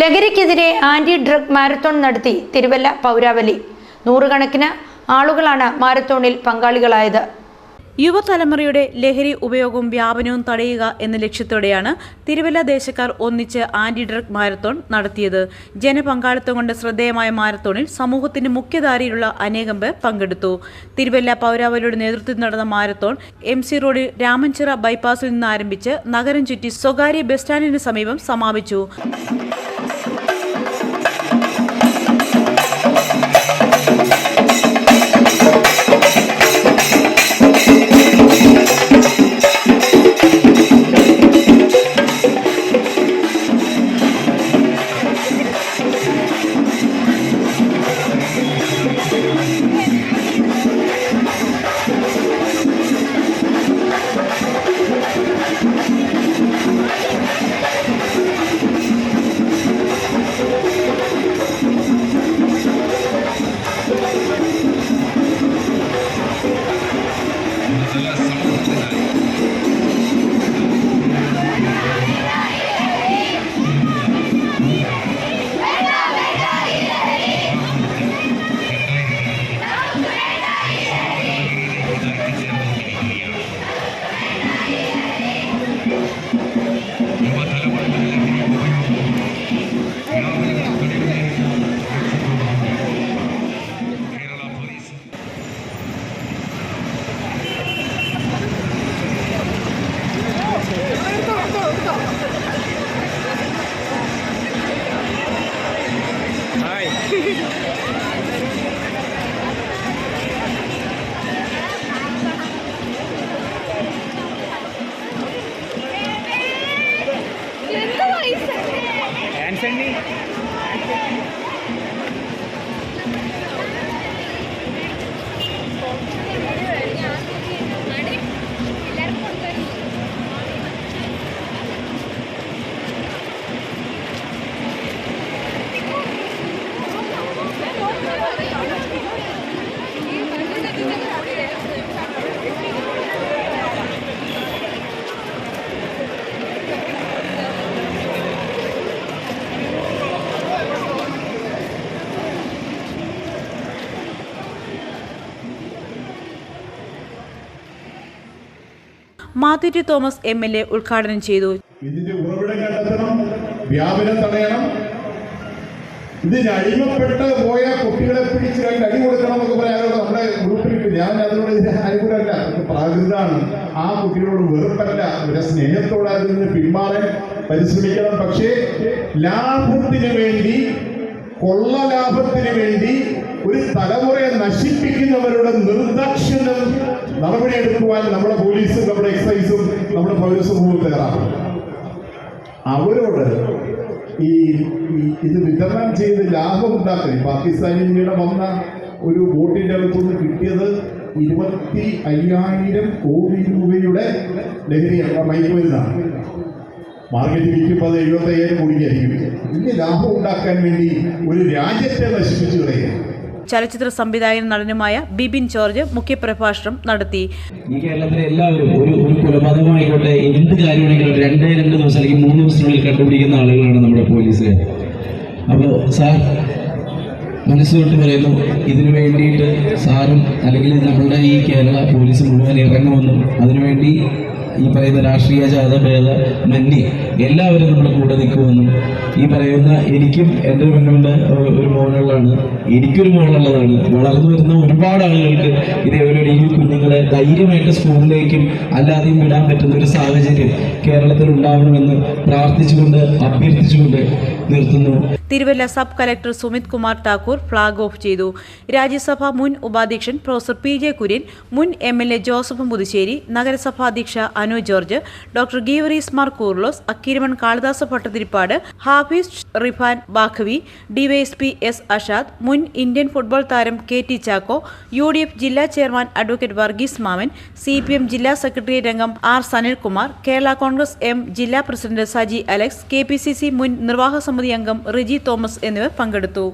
ലഹരിക്കെതിരെ anti drug marathon നടത്തി തിരുവല്ല പൗരാവലി. നൂറുകണക്കിന് ആളുകളാണ് മാരത്തോണിൽ പങ്കാളികളായത്. യുവതലമുറയുടെ ലഹരി ഉപയോഗവും വ്യാപനവും തടയുക എന്ന ലക്ഷ്യത്തോടെയാണ് തിരുവല്ല ദേശക്കാർ ഒന്നിച്ച് ആന്റി ഡ്രഗ് മാരത്തോൺ നടത്തിയത്. ജനപങ്കാളിത്തം കൊണ്ട് ശ്രദ്ധേയമായ മാരത്തോണിൽ സമൂഹത്തിന്റെ മുഖ്യധാരയിലുള്ള അനേകം പേർ പങ്കെടുത്തു. തിരുവല്ല പൗരാവലിയുടെ നേതൃത്വത്തിൽ നടന്ന മാരത്തോൺ എം സി റോഡിൽ രാമൻചിറ ബൈപ്പാസിൽ നിന്ന് ആരംഭിച്ച് നഗരം ചുറ്റി സ്വകാര്യ ബസ് സ്റ്റാൻഡിന് സമീപം സമാപിച്ചു. తీసండి Mathew Thomas M L A ഉദ്ഘാടനം ചെയ്തു. ഇതിന്റെ ഉറവിടം കണ്ടെത്തണം വ്യാപനം തടയണം. ഇതിന് അടിമപ്പെട്ട് പോയ കുട്ടികളെ പിടിച്ച് രണ്ട് അടി കൊടുക്കണം എന്നൊക്കെ പറയാറുണ്ട് നമ്മുടെ ഗ്രൂപ്പിൽ ഞാൻ അതിനോട് അനുകൂലമല്ല. പ്രാകൃതാണ് ആ കുട്ടികളോട് വെറുപ്പല്ല. ഒരു സ്നേഹത്തോടെ അതിൽ നിന്ന് പിന്മാറാൻ പരിശ്രമിക്കണം. പക്ഷേ ലാഭത്തിന് വേണ്ടി കൊള്ള ലാഭത്തിന് വേണ്ടി ഒരു തലമുറയെ നശിപ്പിക്കുന്നവരുടെ നിർദാക്ഷിണ്യം നടപടിയെടുക്കുവാൻ നമ്മുടെ പോലീസും നമ്മുടെ എക്സൈസും നമ്മുടെ പൗരസമൂഹവും തയ്യാറാണ്. അവരോട് ഈ ഇത് വിതരണം ചെയ്ത് ലാഭം ഉണ്ടാക്കി പാകിസ്ഥാനിൽ ഇവിടെ വന്ന ഒരു ബോട്ടിന്റെ അടുത്തുനിന്ന് കിട്ടിയത് ഇരുപത്തി അയ്യായിരം കോടി രൂപയുടെ ലഹരിയാണ്. മയക്കുമരുന്നാണ് മാർക്കറ്റ് വിൽക്കുമ്പോൾ അത് എഴുപത്തി അയ്യായിരം കോടിക്കായിരിക്കും. ഇനി ലാഭം ഉണ്ടാക്കാൻ വേണ്ടി ഒരു രാജ്യത്തെ നശിപ്പിച്ചു കളയുക ചലച്ചിത്ര സംവിധായകൻ നടനുമായ ബിബിൻ ജോർജ് മുഖ്യപ്രഭാഷണം നടത്തി. കേരളത്തിലെ എല്ലാവരും ഒരു കണ്ടുപിടിക്കുന്ന ആളുകളാണ് നമ്മുടെ പോലീസുകാർ അപ്പോൾ സാർ മനസ്സുകൊണ്ട് പറയുന്നു ഇതിനു വേണ്ടിയിട്ട് സാറും അല്ലെങ്കിൽ നമ്മുടെ ഈ കേരള പോലീസ് മുഴുവൻ ഇറങ്ങുമെന്നും അതിനുവേണ്ടി ഈ പറയുന്ന രാഷ്ട്രീയ ജാതഭേദ മന്യേ എല്ലാവരും നമ്മുടെ കൂടെ നിൽക്കുമെന്നും ഈ പറയുന്ന എനിക്കും എന്റെ മുന്നിലുണ്ട് ഒരു മോളുള്ളതാണ്. എനിക്കൊരു മോളുള്ളതാണ്. വളർന്നു വരുന്ന ഒരുപാട് ആളുകൾക്ക് ഇതേപോലെ ഈ കുഞ്ഞുങ്ങളെ ധൈര്യമായിട്ട് സ്കൂളിലേക്കും അല്ലാതെയും വിടാൻ പറ്റുന്ന ഒരു സാഹചര്യം കേരളത്തിൽ ഉണ്ടാവണമെന്ന് പ്രാർത്ഥിച്ചുകൊണ്ട് അഭ്യർത്ഥിച്ചുകൊണ്ട് നിർത്തുന്നു. Thiruvalla sub collector Sumit Kumar Thakur flag off ചെയ്തു. രാജ്യസഭ മുൻ ഉപാധ്യക്ഷൻ പ്രൊഫസർ പി ജെ കുര്യൻ മുൻ M L A Joseph Muthusseri നഗരസഭാ അധ്യക്ഷ Anu George doctor Geevarghese Mar Koorilos Akkeeraman Kalidasa Bhattathiripad Hafiz Rifan Baqavi DYSP S Ashad മുൻ Indian football താരം K T Chacko U D F ജില്ലാ chairman advocate Varghese Mammen C P M ജില്ലാ secretariat അംഗം R Sanilkumar Kerala Congress M ജില്ലാ president Saji Alex K P C C മുൻ നിർവാഹക സമിതി അംഗം റിജി തോമസ് എന്നിവർ പങ്കെടുത്തു